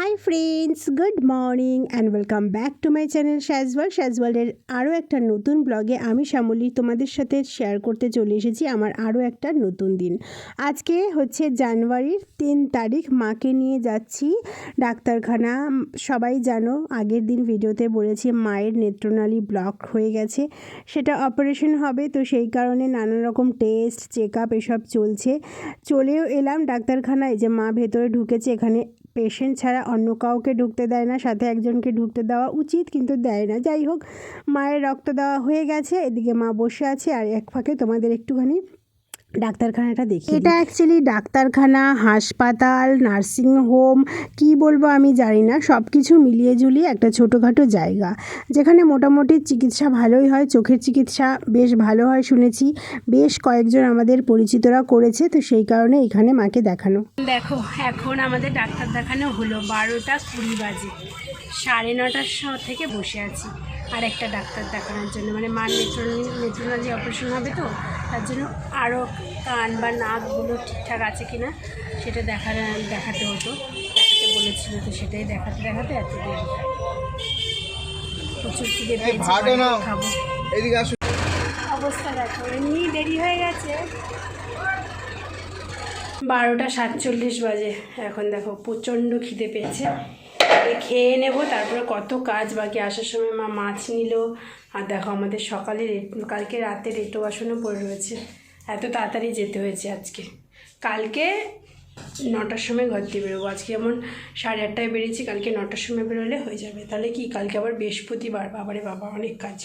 Hi friends good morning and welcome back to my channel Shajwal শ্যাজওয়ালের আরও একটা নতুন ব্লগে আমি শ্যামলী তোমাদের সাথে শেয়ার করতে চলে এসেছি আমার আরও একটা নতুন দিন। আজকে হচ্ছে জানুয়ারির তিন তারিখ, মাকে নিয়ে যাচ্ছি ডাক্তারখানা। সবাই জানো, আগের দিন ভিডিওতে বলেছি মায়ের নেত্রনালী ব্লক হয়ে গেছে, সেটা অপারেশন হবে, তো সেই কারণে নানা রকম টেস্ট চেক আপ এসব চলছে। চলেও এলাম ডাক্তারখানায় যে মা ভেতরে ঢুকেছে, এখানে পেশেন্ট ছাড়া অন্য কাউকে ঢুকতে দেয় না, সাথে একজনকে ঢুকতে দেওয়া উচিত কিন্তু দেয় না। যাই হোক, মায়ের রক্ত দেওয়া হয়ে গেছে, এদিকে মা বসে আছে, আর এক ফাঁকে তোমাদের একটুখানি ডাক্তারখানাটা দেখি এটা অ্যাকচুয়ালি ডাক্তারখানা হাসপাতাল নার্সিং হোম কি বলব আমি জানি না সব কিছু মিলিয়ে ঝুলিয়ে একটা ছোটোখাটো জায়গা যেখানে মোটামুটি চিকিৎসা ভালোই হয় চোখের চিকিৎসা বেশ ভালো হয় শুনেছি বেশ কয়েকজন আমাদের পরিচিতরা করেছে তো সেই কারণে এখানে মাকে দেখানো। দেখো এখন আমাদের ডাক্তার দেখানো হলো বারোটা কুড়ি বাজে সাড়ে নটার সময় থেকে বসে আছি। আর একটা ডাক্তার দেখানোর জন্য। মানে মার নেত্রনালী নেত্রনালী অপারেশন হবে তো তার জন্য আরও কান বা নাকগুলো ঠিকঠাক আছে কি না সেটা দেখা দেখাতে হতো। দেখাতে বলেছিল তো সেটাই দেখাতে দেখাতে এত দেরি প্রচুর খিদে। খাব। অবস্থা দেখো এমনি দেরি হয়ে গেছে। বারোটা সাতচল্লিশ বাজে। এখন দেখো প্রচণ্ড খিদে পেয়েছে। এ খেয়ে নেব তারপরে কত কাজ বাকি আসার সময় মা মাছ নিল। আর দেখো আমাদের সকালে কালকে রাতে রেটো বাসনও পড়ে রয়েছে। এত তাড়াতাড়ি যেতে হয়েছে আজকে। কালকে নটার সময় ঘর দিয়ে বেরোবো। আজকে যেমন সাড়ে আটটায় বেরিয়েছি কালকে নটার সময় বেরোলে হয়ে যাবে। তাহলে কি কালকে আবার বৃহস্পতিবার? বাবারে বাবা অনেক কাজ।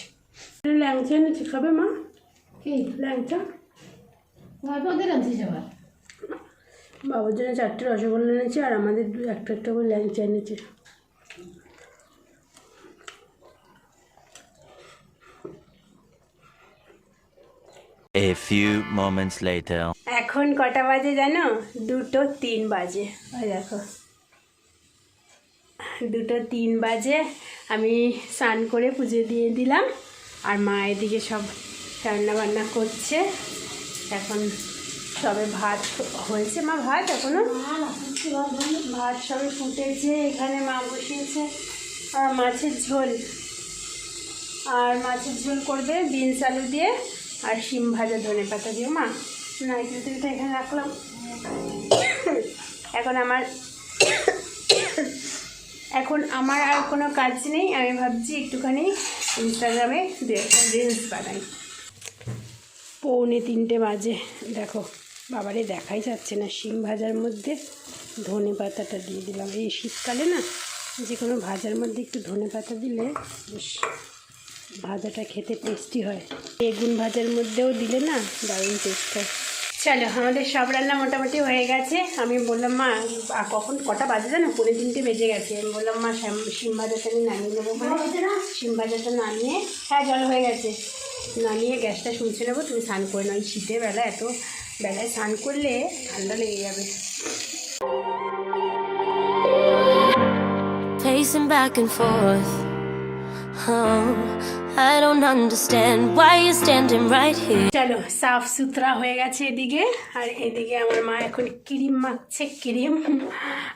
ল্যাংচা এনেছি খাবে মা? কি? ল্যাংচা? ভাবে ওদের আনছিস আবার বাবার জন্য চারটে রসগোল্লা এনেছে আর আমাদের দু একটা একটা করে ল্যাংচা এনেছে। A few moments later. এখন কটা বাজে জানো? দুটো তিন বাজে। ওই দেখো। দুটো তিন বাজে। আমি স্নান করে পুজো দিয়ে দিলাম। আর মা এদিকে সব রান্না বান্না করছে। এখন সবে ভাত হয়েছে মা, ভাত এখনও? ভাত সবে ফুটেছে, এখানে মা বসিয়েছে আর মাছের ঝোল। আর মাছের ঝোল করবে বিনস আলু দিয়ে আর শিম ভাজা ধনে পাতা দিয়ে। মা, নারকেল তেলটা এখানে রাখলাম। এখন আমার এখন আমার আর কোনো কাজ নেই। আমি ভাবছি একটুখানি ইনস্টাগ্রামে দু একটা রিলস বানাই। পৌনে তিনটে বাজে, দেখো। বাবারে দেখাই যাচ্ছে না, শিম ভাজার মধ্যে ধনে পাতাটা দিয়ে দিলাম। এই শীতকালে না, যে কোনো ভাজার মধ্যে একটু ধনে পাতা দিলে বেশ ভাজাটা খেতে টেস্টি হয়। বেগুন ভাজার মধ্যেও দিলে না দারুণ টেস্ট হয়। চলো, আমাদের সব রান্না মোটামুটি হয়ে গেছে। আমি বললাম, মা কখন কটা বাজে জানো? পনেরো তিনটে বেজে গেছে। আমি বললাম, মা শিম ভাজাটা আমি নামিয়ে নেব শিম ভাজাটা নামিয়ে হ্যাঁ জল হয়ে গেছে। নামিয়ে গ্যাসটা শুনছে নেব, তুমি স্নান করে এই শীতের বেলা এত বেলায় স্নান করলে ঠান্ডা লেগে যাবে। Pacing back and forth. Oh, I don't understand why you're standing right here. চলো সাফ সুতরা হয়ে গেছে এদিকে। আর এদিকে আমার মা এখন ক্রিম মাখছে ক্রিম।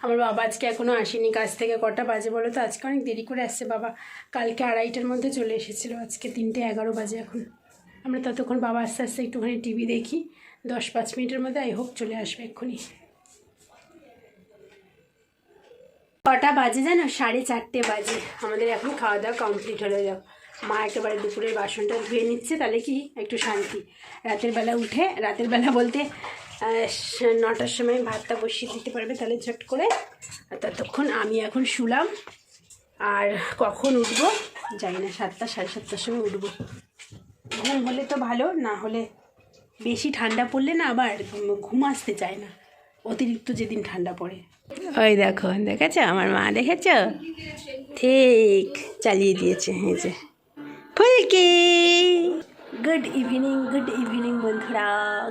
আমার বাবা আজকে এখনও আসেনি কাজ থেকে কটা বাজে বলো তো? আজকে অনেক দেরি করে আসছে বাবা। কালকে আড়াইটার মধ্যে চলে এসেছিল আজকে তিনটে এগারো বাজে এখন। আমরা ততক্ষণ বাবা আস্তে আস্তে একটুখানি টিভি দেখি। দশ পাঁচ মিনিটের মধ্যে আই হোপ চলে আসবে এক্ষুনি। কটা বাজে জানো? সাড়ে চারটে বাজে। আমাদের এখন খাওয়া দাওয়া কমপ্লিট হলো। যাও। মা একেবারে দুপুরের বাসনটা ধুয়ে নিচ্ছে, তাহলে কি একটু শান্তি। রাতের বেলা উঠে, রাতের বেলা বলতে নটার সময় ভাতটা বসিয়ে দিতে পারবে, তাহলে ঝট করে। ততক্ষণ আমি এখন শুলাম। আর কখন উঠবো? জানি না, সাতটা, সাড়ে সাতটার সময় উঠবো। ঘুম হলে তো ভালো, না হলে বেশি ঠান্ডা পড়লে না আবার ঘুম আসতে চায় না। অতিরিক্ত যেদিন ঠান্ডা পড়ে। ওই দেখো, দেখেছ? আমার মা দেখেছ? ঠিক, চালিয়ে দিয়েছে, এই যে। Phulki! Good evening good evening বন্ধুরা।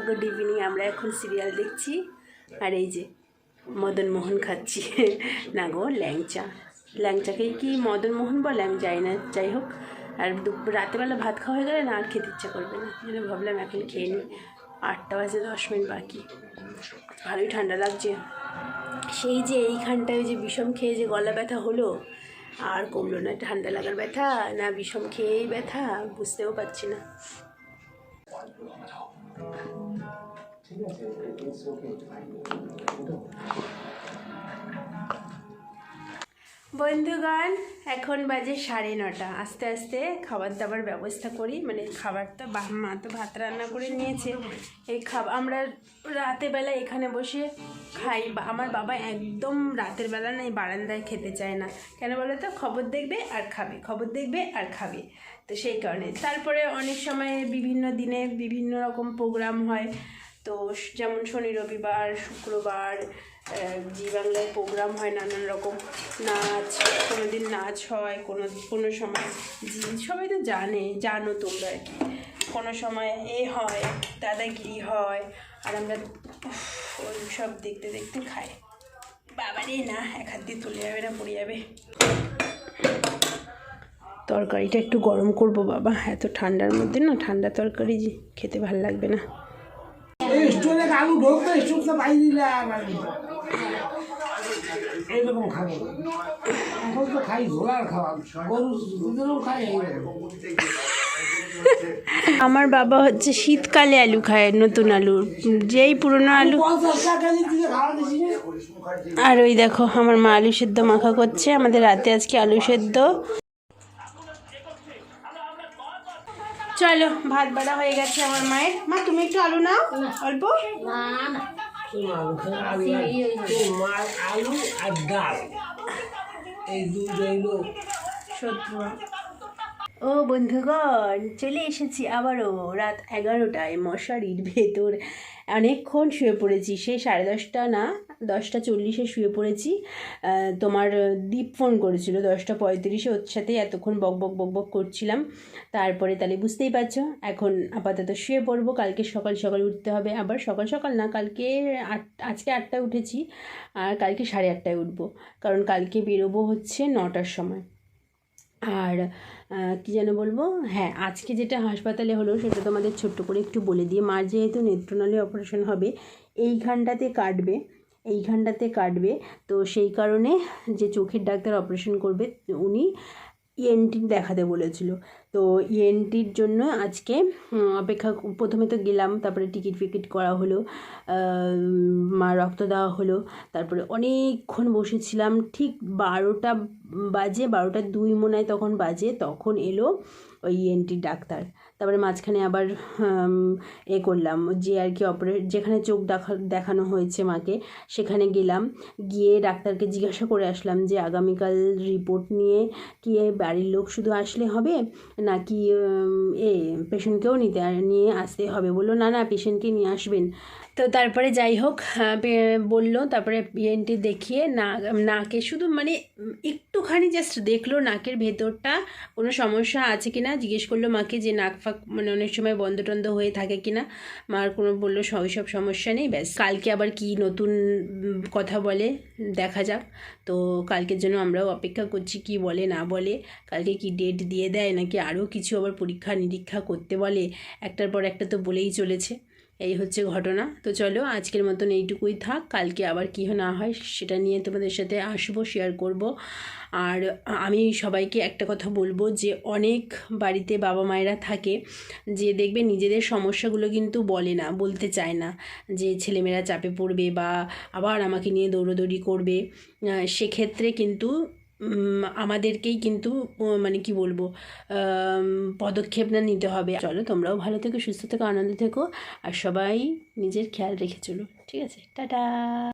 গুড ইভিনিং, আমরা এখন সিরিয়াল দেখছি। আর এই যে, মদন মোহন খাচ্ছি। না গো, ল্যাংচা। ল্যাংচাকে কি মদন মোহন বলে? আমি যাই না, যাই হোক। আর রাতেবেলা ভাত খাওয়া হয়ে গেলে না আর খেতে ইচ্ছা করবে না। জন্য ভাবলাম এখন খেয়ে নিই। আটটা বাজে, দশ মিনিট বাকি। ভালোই ঠান্ডা লাগছে। সেই যে এইখানটায় ওই যে বিষম খেয়ে যে গলা ব্যথা হলো, আর কমলো না। ঠান্ডা লাগার ব্যথা, না বিষম খেয়েই ব্যথা, বুঝতেও পারছি না। বন্ধুগণ, এখন বাজে সাড়ে নটা। আস্তে আস্তে খাবার দাবার ব্যবস্থা করি মানে খাবারটা মা তো ভাত রান্না করে নিয়েছে। এই খাবার আমরা রাতের বেলা এখানে বসে খাই। আমার বাবা একদম রাতের বেলা না এই বারান্দায় খেতে চায় না। কেন বলো তো? খবর দেখবে আর খাবে, খবর দেখবে আর খাবে। তো সেই কারণে। তারপরে অনেক সময় বিভিন্ন দিনে বিভিন্ন রকম প্রোগ্রাম হয়। তো যেমন শনি রবিবার, শুক্রবার জি বাংলায় প্রোগ্রাম হয়, নানান রকম নাচ কোনো দিন নাচ হয়, কোনো কোনো সময় জি সবাই তো জানে, জানো তোমরা আর কি। কোনো সময় এ হয় দাদাগিরি হয়, আর আমরা ওই সব দেখতে দেখতে খাই। বাবারে, না, এক হাত দিয়ে তুলে যাবে না, পড়ে যাবে। তরকারিটা একটু গরম করব, বাবা। এত ঠান্ডার মধ্যে না, ঠান্ডা তরকারি খেতে ভালো লাগবে না। স্টোরে আলু ঢোকতো স্টোরটা পাই দিলাম এইরকম খাব। এখন তো খাই খাওয়া গরু দুধেরও খাই আমার বাবা হচ্ছে শীতকালে আলু খায় নতুন আলু। যেই পুরনো আলু আর ওই দেখো আমার মা আলু সেদ্ধ মাখা করছে আমাদের রাতে আজকে আলু সেদ্ধ। চলো ভাত বাড়া হয়ে গেছে আমার মায়ের। মা তুমি একটু আলু নাও অল্প। আলু আলু। আর ডাল। এই দুটো হইল ও বন্ধুগণ, চলে এসেছি আবারও রাত এগারোটায় মশারির ভেতর। অনেকক্ষণ শুয়ে পড়েছি সেই সাড়ে দশটা না, দশটা চল্লিশে শুয়ে পড়েছি। তোমার দীপ ফোন করেছিল, দশটা পঁয়ত্রিশে, ওর সাথেই এতক্ষণ বক বক বক বক করছিলাম। তারপরে তাহলে বুঝতেই পারছ, এখন আপাতত শুয়ে পড়ব, কালকে সকাল সকাল উঠতে হবে, আবার সকাল সকাল না, কালকে আট, আজকে আটটায় উঠেছি, আর কালকে সাড়ে আটটায় উঠবো, কারণ কালকে বেরোবো হচ্ছে নটার সময়। আর কী যেন বলব? হ্যাঁ আজকে যেটা হাসপাতালে হলো সেটা তোমাদের ছোট্ট করে একটু বলে দিয়ে মার যেহেতু নেত্রনালী অপারেশন হবে, এইখানটাতে কাটবে এইখানটাতে কাটবে। তো সেই কারণে যে চোখের ডাক্তার অপারেশন করবে, উনি ইএনটি দেখাতে বলেছিল। তো ইএনটির জন্য আজকে অপেক্ষা, প্রথমে তো গেলাম, তারপরে টিকিট ফিকিট করা হলো মা রক্ত দেওয়া হলো, তারপরে অনেকক্ষণ বসেছিলাম, ঠিক বারোটা বাজে, বারোটা দুই মনে তখন বাজে, তখন এলো ওই ইএনটির ডাক্তার। তারপরে মাঝখানে আবার এ করলাম। যে আর কি অপারে যেখানে চোখ দেখা দেখানো হয়েছে মাকে, সেখানে গেলাম। গিয়ে ডাক্তারকে জিজ্ঞাসা করে আসলাম যে, আগামীকাল রিপোর্ট নিয়ে কি বাড়ির লোক শুধু আসলে হবে? নাকি এ পেশেন্টকেও নিতে নিয়ে আসতে হবে? বলল, না না, পেশেন্টকে নিয়ে আসবেন। তো তারপরে যাই হোক বলল, তারপরে পিএনটি দেখিয়ে না, নাকে শুধু মানে একটুখানি জাস্ট দেখল নাকের ভেতরটা। কোনো সমস্যা আছে কি না জিজ্ঞেস করল মাকে যে, নাক ফাক মানে অনেক সময় বন্ধ টন্ধ হয়ে থাকে কি না মার কোনো বলল সব সব সমস্যা নেই, ব্যাস। কালকে আবার কি নতুন কথা বলে, দেখা যাক। তো কালকের জন্য আমরাও অপেক্ষা করছি কি বলে, না বলে। কালকে কি ডেট দিয়ে দেয়, নাকি আরও কিছু আবার পরীক্ষা নিরীক্ষা করতে বলে। একটার পর একটা তো বলেই চলেছে। এই হচ্ছে ঘটনা। তো চলো, আজকের মতন এইটুকুই থাক। কালকে আবার কী না হয় সেটা নিয়ে তোমাদের সাথে আসব শেয়ার করব। আর আমি সবাইকে একটা কথা বলব যে, অনেক বাড়িতে বাবা মায়েরা থাকে যে, দেখবে নিজেদের সমস্যাগুলো কিন্তু বলে না, বলতে চায় না যে, ছেলেমেয়েরা চাপে পড়বে বা আবার আমাকে নিয়ে দৌড়োদৌড়ি করবে। সেক্ষেত্রে কিন্তু আমাদেরকেই কিন্তু মানে কি বলব পদক্ষেপ না নিতে হবে। চলো, তোমরাও ভালো থেকো, সুস্থ থেকো, আনন্দ থেকো, আর সবাই নিজের খেয়াল রেখে চলো। ঠিক আছে, টাটা!